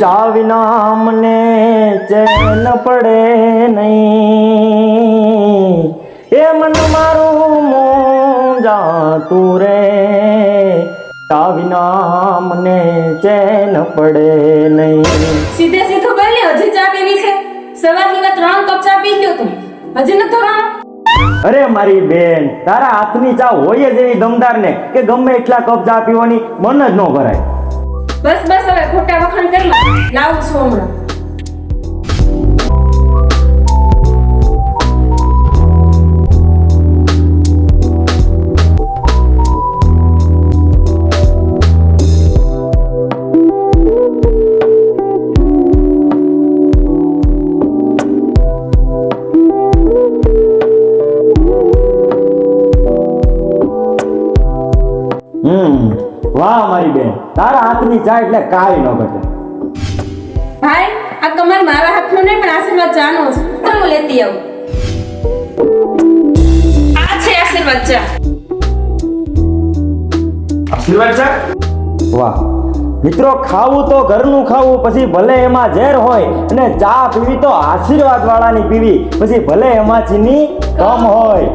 ચા વિના મને ચેન પડે નહીં. એ મન મારું મોંજાતું રે. ચા વિના મને ચેન પડે નહીં. સીધે સીધું બોલી હજી ચા પીવી છે. સવારની વાત ત્રણ કપ ચા પી ગયો તું. હજી નથી રામ. અરે મારી બેન તારા હાથની ચા હોય જ એવી દમદાર ને કે ગમે એટલા કપ ચા પીવાની મન જ ન ભરાય. બસ બસ હવે ખોટા વખાણ કરી લો લાવું છું હમણાં હમ વાહ મારી બેન. તારા હાથની ચા એટલે કાઈ ન ઘટે. ભાઈ આ કમર મારા હાથનો નહીં પણ આશીર્વાદ ચાનો છે. તો હું લેતી આવું. આ છે આશીર્વાદ ચા. આશીર્વાદ ચા? વાહ. મિત્રો ખાવું તો ઘરનું ખાવું પછી ભલે એમાં ઝેર હોય અને ચા પીવી તો આશીર્વાદ વાળાની પીવી પછી ભલે એમાં ચીની કમ. હોય.